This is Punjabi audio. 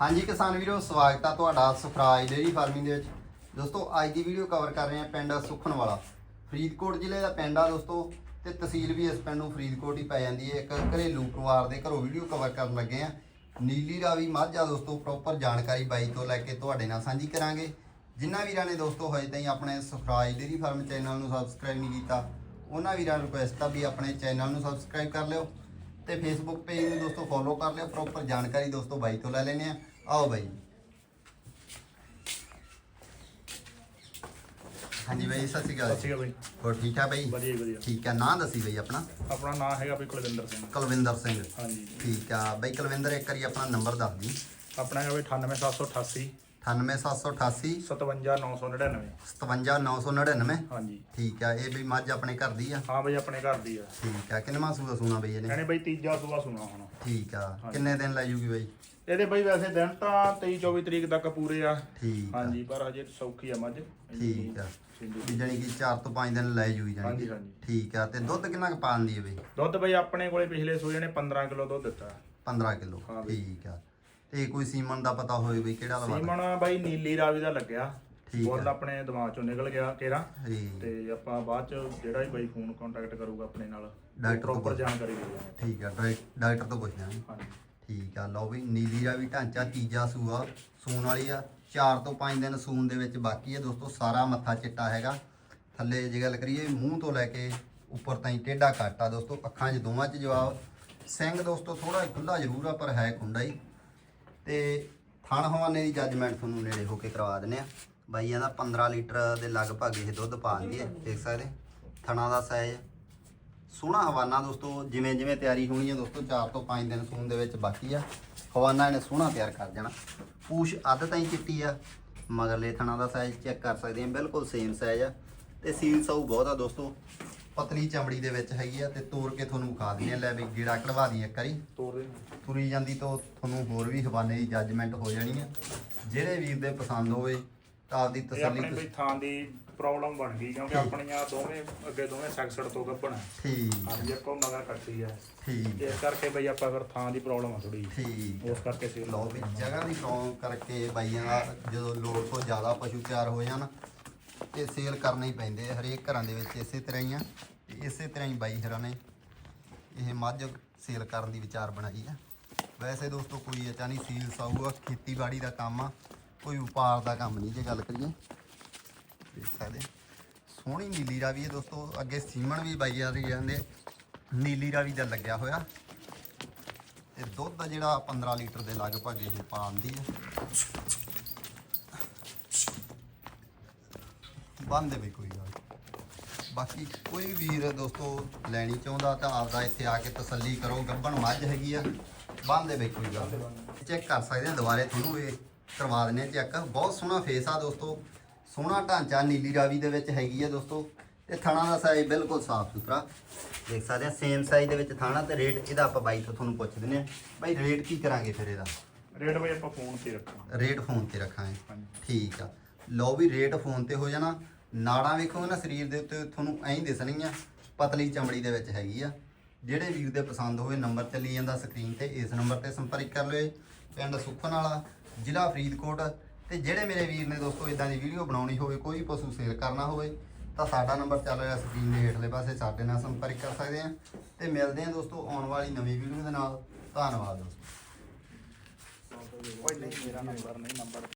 ਹਾਂਜੀ ਕਿਸਾਨ ਵੀਰੋ, ਸਵਾਗਤ ਆ ਤੁਹਾਡਾ ਸੁਖਰਾਜ ਡੇਰੀ ਫਾਰਮਿੰਗ ਦੇ ਵਿੱਚ। ਦੋਸਤੋ, ਅੱਜ ਦੀ ਵੀਡੀਓ ਕਵਰ ਕਰ ਰਹੇ ਹਾਂ ਪਿੰਡ ਸੁਖਣ ਵਾਲਾ ਫਰੀਦਕੋਟ ਜ਼ਿਲ੍ਹੇ ਦਾ ਪਿੰਡ ਆ ਦੋਸਤੋ, ਤੇ ਤਹਿਸੀਲ ਵੀ ਇਸ ਪਿੰਡ ਨੂੰ ਫਰੀਦਕੋਟ ਹੀ ਪੈ ਜਾਂਦੀ ਹੈ। ਇੱਕ ਘਰੇਲੂ ਪਰਿਵਾਰ ਦੇ ਘਰੋਂ ਵੀਡੀਓ ਕਵਰ ਕਰਨ ਲੱਗੇ ਆ ਨੀਲੀ ਰਾਵੀ ਮੱਝ ਆ ਦੋਸਤੋ ਪ੍ਰੋਪਰ ਜਾਣਕਾਰੀ ਬਾਈ ਤੋਂ ਲੈ ਕੇ ਤੁਹਾਡੇ ਨਾਲ ਸਾਂਝੀ ਕਰਾਂਗੇ। ਜਿਨ੍ਹਾਂ ਵੀਰਾਂ ਨੇ ਦੋਸਤੋ ਹਜੇ ਤਾਈਂ ਆਪਣੇ ਸੁਖਰਾਜ ਡੇਰੀ ਫਾਰਮ ਚੈਨਲ ਨੂੰ ਸਬਸਕ੍ਰਾਈਬ ਨਹੀਂ ਕੀਤਾ, ਉਹਨਾਂ ਵੀਰਾਂ ਨੂੰ ਰਿਕੁਐਸਟ ਆ ਵੀ ਆਪਣੇ ਚੈਨਲ ਨੂੰ ਸਬਸਕ੍ਰਾਈਬ ਕਰ ਲਿਓ। ਤੇ ਫੇਸਬੁੱਕ ਪੇਜ ਨੂੰ ਦੋਸਤੋ ਫੋਲੋ ਕਰ ਲਿਓ ਪ੍ਰੋਪਰ ਜਾਣਕਾਰੀ ਦੋਸਤੋ ਬਾਈ ਤੋਂ ਲੈ ਆ ਆਓ ਬਾਈ। ਹਾਂਜੀ ਬਾਈ ਸਤਿ ਸ਼੍ਰੀ ਅਕਾਲ। ਸਤਿ ਸ਼੍ਰੀ ਅਕਾਲ ਬਾਈ। ਹੋਰ ਠੀਕ ਠਾਕ ਬਾਈ? ਵਧੀਆ ਜੀ ਵਧੀਆ। ਠੀਕ ਆ ਨਾਂ ਦੱਸੀ ਬਾਈ ਆਪਣਾ? ਆਪਣਾ ਨਾਮ ਹੈਗਾ ਬਈ ਕੁਲਵਿੰਦਰ ਸਿੰਘ। ਕੁਲਵਿੰਦਰ ਸਿੰਘ। ਹਾਂਜੀ। ਠੀਕ ਆ ਬਾਈ ਕੁਲਵਿੰਦਰ ਇੱਕ ਵਾਰੀ ਆਪਣਾ ਨੰਬਰ ਦੱਸ ਦੀ। ਆਪਣਾ ਹੈਗਾ ਬਈ 98788 98788. 57999 57999 ਹਾਂਜੀ। ਠੀਕ ਆ ਇਹ ਵੀ ਮੱਝ ਆਪਣੇ ਘਰ ਦੀ ਆ? ਹਾਂ ਬਈ ਆਪਣੇ ਘਰ ਦੀ ਆ। ਠੀਕ ਆ ਕਿੰਨਾ ਸੂਆ ਸੂਣਾ ਬਈ ਇਹਨੇ? ਇਹਨੇ ਬਈ ਤੀਜਾ ਸੂਆ ਸੁਣਾ ਹੁਣ। ਠੀਕ ਆ ਕਿੰਨੇ ਦਿਨ ਲੈ ਜੂਗੀ ਬਾਈ? ਇਹਦੇ ਬਈ ਵੈਸੇ ਦਿਨ ਤਾਂ 23 24 ਤਰੀਕ ਤੱਕ ਪੂਰੇ ਆ। ਠੀਕ ਆ। ਹਾਂਜੀ ਪਰ ਹਜੇ ਸੌਖੀ ਆ ਮੱਝ। ਠੀਕ ਆ। ਜਾਣੀ ਕਿ 4 ਤੋਂ 5 ਦਿਨ ਲੈ ਜੂਗੀ ਹਾਂਜੀ। ਹਾਂਜੀ। ਠੀਕ ਆ ਤੇ ਦੁੱਧ ਕਿੰਨਾ ਕੁ ਪਾਉਂਦੀ ਹੈ ਬਈ? ਦੁੱਧ ਬਈ ਆਪਣੇ ਕੋਲੇ ਪਿਛਲੇ ਸੂਏ ਨੇ 15 ਕਿਲੋ ਦੁੱਧ ਦਿੱਤਾ। 15 ਕਿਲੋ। ਠੀਕ ਆ। ਤੇ ਕੋਈ ਸੀਮਨ ਦਾ ਪਤਾ ਹੋਵੇ ਬਈ ਕਿਹੜਾ ਲਵਾ ਸੀਮਨ ਬਾਈ ਨੀਲੀ ਰਾਵੀ ਦਾ ਲੱਗਿਆ। ਠੀਕ ਬੋਲ ਆ। ਆਪਣੇ ਦਿਮਾਗ ਚੋਂ ਨਿਕਲ ਗਿਆ ਜੀ। ਤੇ ਆਪਾਂ ਬਾਅਦ ਚ ਜਿਹੜਾ ਵੀ ਬਾਈ ਫੋਨ ਕੰਟੈਕਟ ਕਰੂਗਾ ਆਪਣੇ ਨਾਲ ਡਾਕਟਰ ਤੋਂ ਪੁੱਛ- ਜਾਣਕਾਰੀ ਦੇ ਦਿਆਂਗੇ। ਠੀਕ ਆ ਡਾਕਟਰ ਤੋਂ ਪੁੱਛਣਾ ਹਾਂਜੀ। ਠੀਕ ਆ ਲਓ ਵੀ ਨੀਲੀ ਦਾ ਵੀ ਢਾਂਚਾ ਤੀਜਾ ਸੂਆ। ਸੂਣ ਵਾਲੀ ਆ 4 ਤੋਂ 5 ਦਿਨ ਸੂਣ ਦੇ ਵਿੱਚ ਬਾਕੀ ਹੈ ਦੋਸਤੋ ਸਾਰਾ ਮੱਥਾ ਚਿੱਟਾ ਹੈਗਾ। ਥੱਲੇ ਜੇ ਗੱਲ ਕਰੀਏ ਮੂੰਹ ਤੋਂ ਲੈ ਕੇ ਉੱਪਰ ਤਾਈਂ ਟੇਢਾ ਕੱਟ ਆ ਦੋਸਤੋ ਅੱਖਾਂ 'ਚ ਦੋਵਾਂ 'ਚ ਜਵਾਬ। ਸਿੰਘ ਦੋਸਤੋ ਥੋੜਾ ਖੁੱਲਾ ਜ਼ਰੂਰ ਆ ਪਰ ਹੈ ਖੁੰਡਾ ਹੀ। ਤੇ ਥਣ ਹਵਾਨੇ ਦੀ ਜੱਜਮੈਂਟ ਤੁਹਾਨੂੰ ਨੇੜੇ ਹੋ ਕੇ ਕਰਵਾ ਦਿੰਨੇ ਆ। ਬਾਈ ਇਹਦਾ 15 ਲੀਟਰ ਦੇ ਲਗਭਗ ਇਹ ਦੁੱਧ ਪਾਉਂਦੀ ਹੈ ਦੇਖ ਸਕਦੇ? ਥਣਾ ਦਾ ਸਾਈਜ਼ ਸੋਹਣਾ ਹਵਾਨਾ ਦੋਸਤੋ, ਜਿਵੇਂ ਜਿਵੇਂ ਤਿਆਰੀ ਹੋਣੀ ਹੈ ਦੋਸਤੋ 4 ਤੋਂ 5 ਦਿਨ ਸੂਣ ਦੇ ਵਿੱਚ ਬਾਕੀ ਆ। ਹਵਾਨਾ ਇਹਨੇ ਸੋਹਣਾ ਤਿਆਰ ਕਰ ਜਾਣਾ ਪੂਛ ਅੱਧ ਤਾਈਂ ਚਿੱਟੀ ਆ, ਮਗਰਲੇ ਥਣਾ ਦਾ ਸਾਈਜ਼ ਚੈੱਕ ਕਰ ਸਕਦੇ ਆ, ਬਿਲਕੁਲ ਸੇਮ ਸਾਈਜ਼ ਆ। ਤੇ ਸੀਲ ਸਾਊ ਬਹੁਤ ਆ ਦੋਸਤੋ। ਪਤਲੀ ਚਮੜੀ ਦੇ ਵਿੱਚ ਹੈਗੀ ਆ ਤੇ ਤੋੜ ਕੇ ਤੁਹਾਨੂੰ ਵਿਖਾ ਦਿੰਦੇ ਆ। ਲੈ ਵੀ ਗੇੜਾ ਕਢਵਾ ਦੀ ਇੱਕ ਵਾਰੀ। ਤੋਰ ਦੇ ਤੁਰੀ ਜਾਂਦੀ ਤੋਂ ਤੁਹਾਨੂੰ ਹੋਰ ਵੀ ਹਵਾਨੇ ਦੀ ਜੱਜਮੈਂਟ ਹੋ ਜਾਣੀ ਆ। ਜਿਹੜੇ ਵੀਰ ਦੇ ਪਸੰਦ ਹੋਵੇ ਤਾਂ ਆਪਦੀ ਇਹ ਤਸੱਲੀ ਆਪਣੇ ਕੋਈ ਥਾਂ ਦੀ ਪ੍ਰੋਬਲਮ ਬਣ ਗਈ ਕਿਉਂਕਿ ਆਪਣੀਆਂ ਦੋਵੇਂ ਅੱਗੇ ਦੋਵੇਂ ਸੈਕਸਡ ਤੋਂ ਗੱਭਣ ਹੈ ਠੀਕ ਹਾਂਜੀ ਇੱਕੋ ਮਗਰ ਕੱਟੀ ਹੈ ਠੀਕ। ਇਸ ਕਰਕੇ ਬਈ ਆਪਾਂ ਫਿਰ ਥਾਂ ਦੀ ਪ੍ਰੋਬਲਮ ਆ ਥੋੜੀ ਠੀਕ। ਉਸ ਕਰਕੇ ਸੀ ਲਓ ਵੀ ਜਗ੍ਹਾ ਦੀ ਚੋਣ ਕਰਕੇ ਬਾਈਆਂ ਦਾ ਜਦੋਂ ਲੋੜ ਤੋਂ ਜ਼ਿਆਦਾ ਪਸ਼ੂ ਤਿਆਰ ਹੋ ਜਾਣ ਤੇ ਸੇਲ ਕਰਨੇ ਹੀ ਪੈਂਦੇ ਆ, ਹਰੇਕ ਘਰਾਂ ਦੇ ਵਿੱਚ ਇਸੇ ਤਰ੍ਹਾਂ ਹੀ ਆ। ਤੇ ਇਸੇ ਤਰ੍ਹਾਂ ਹੀ ਬਾਈ ਹਰਾਂ ਨੇ ਇਹ ਮੱਝ ਸੇਲ ਕਰਨ ਦੀ ਵਿਚਾਰ ਬਣਾਈ ਆ। ਵੈਸੇ ਦੋਸਤੋ ਕੋਈ ਅਚਾ ਨਹੀਂ ਸੀਲ ਸਾਊ ਖੇਤੀਬਾੜੀ ਦਾ ਕੰਮ ਆ, ਕੋਈ ਵਪਾਰ ਦਾ ਕੰਮ ਨਹੀਂ ਜੇ ਗੱਲ ਕਰੀਏ। ਦੇਖ ਸਕਦੇ ਸੋਹਣੀ ਨੀਲੀ ਰਾਵੀ ਹੈ ਦੋਸਤੋ, ਅੱਗੇ ਸੀਮਣ ਵੀ ਬਾਈ ਆ ਰਹੀ ਜਾਂਦੇ ਨੀਲੀ ਰਾਵੀ ਦਾ ਲੱਗਿਆ ਹੋਇਆ। ਤੇ ਦੁੱਧ ਜਿਹੜਾ 15 ਲੀਟਰ ਦੇ ਲਗਭਗ ਇਹ ਪਾਉਂਦੀ ਹੈ ਬੰਦ ਵੀ ਕੋਈ ਗੱਲ। ਬਾਕੀ ਕੋਈ ਵੀਰ ਦੋਸਤੋ ਲੈਣੀ ਚਾਹੁੰਦਾ ਤਾਂ ਆਪਦਾ ਇੱਥੇ ਆ ਕੇ ਤਸੱਲੀ ਕਰੋ ਗੱਬਣ ਮੱਝ ਹੈਗੀ ਆ ਬੰਦ ਵੀ ਕੋਈ ਗੱਲ। ਚੈੱਕ ਕਰ ਸਕਦੇ ਆ ਦੁਬਾਰੇ ਤੁਹਾਨੂੰ ਇਹ ਕਰਵਾ ਆ ਚੈੱਕ। ਬਹੁਤ ਸੋਹਣਾ ਫੇਸ ਆ ਦੋਸਤੋ ਸੋਹਣਾ ਢਾਂਚਾ ਨੀਲੀ ਰਾਵੀ ਦੇ ਵਿੱਚ ਹੈਗੀ ਆ ਦੋਸਤੋ। ਤੇ ਥਣਾ ਦਾ ਸਾਈਜ਼ ਬਿਲਕੁਲ ਸਾਫ਼ ਸੁਥਰਾ। ਦੇਖ ਸਕਦੇ ਆ ਸੇਮ ਸਾਈਜ਼ ਦੇ ਵਿੱਚ ਥਾਣਾ ਤੇ ਰੇਟ ਇਹਦਾ ਆਪਾਂ ਬਾਈ ਤੋਂ ਤੁਹਾਨੂੰ ਪੁੱਛ ਦਿੰਦੇ ਆ ਬਾਈ ਰੇਟ ਕੀ ਕਰਾਂਗੇ ਫਿਰ ਇਹਦਾ? ਰੇਟ ਬਈ ਆਪਾਂ ਫੋਨ ਤੇ ਰੱਖਾਂ ਰੇਟ ਫੋਨ ਤੇ ਰੱਖਾਂਗੇ। ਠੀਕ ਆ। ਲਓ ਵੀ ਰੇਟ ਫੋਨ ਤੇ ਹੋ ਜਾਣਾ। ਨਾੜਾਂ ਵੇਖੋਗੇ ਨਾ ਸਰੀਰ ਦੇ ਉੱਤੇ, ਤੁਹਾਨੂੰ ਐਂ ਹੀ ਦਿਸਣਗੀਆਂ, ਪਤਲੀ ਚਮੜੀ ਦੇ ਵਿੱਚ ਹੈਗੀ ਆ। ਜਿਹੜੇ ਵੀਰ ਦੇ ਪਸੰਦ ਹੋਵੇ ਨੰਬਰ ਚੱਲੀ ਜਾਂਦਾ ਸਕਰੀਨ ਤੇ, ਇਸ ਨੰਬਰ ਤੇ ਸੰਪਰਕ ਕਰ ਲਿਓ ਪਿੰਡ ਸੁਖਨ ਵਾਲਾ, ਜ਼ਿਲ੍ਹਾ ਫਰੀਦਕੋਟ। ਤੇ ਜਿਹੜੇ ਮੇਰੇ ਵੀਰ ਨੇ ਦੋਸਤੋ ਇਦਾਂ ਦੀ ਵੀਡੀਓ ਬਣਾਉਣੀ ਹੋਵੇ, ਕੋਈ ਪਸ਼ੂ ਸੇਲ ਕਰਨਾ ਹੋਵੇ, ਤਾਂ ਸਾਡਾ ਨੰਬਰ ਚੱਲ ਰਿਹਾ ਸਕਰੀਨ ਦੇ ਹੇਠਲੇ ਪਾਸੇ, ਸਾਡੇ ਨਾਲ ਸੰਪਰਕ ਕਰ ਸਕਦੇ ਆ। ਤੇ ਮਿਲਦੇ ਆ ਦੋਸਤੋ, ਆਉਣ ਵਾਲੀ ਨਵੀਂ ਵੀਡੀਓ ਦੇ ਨਾਲ। ਧੰਨਵਾਦ ਦੋਸਤੋ। ਕੋਈ ਨਹੀਂ, ਮੇਰਾ ਨੰਬਰ ਨਹੀਂ ਨੰਬਰ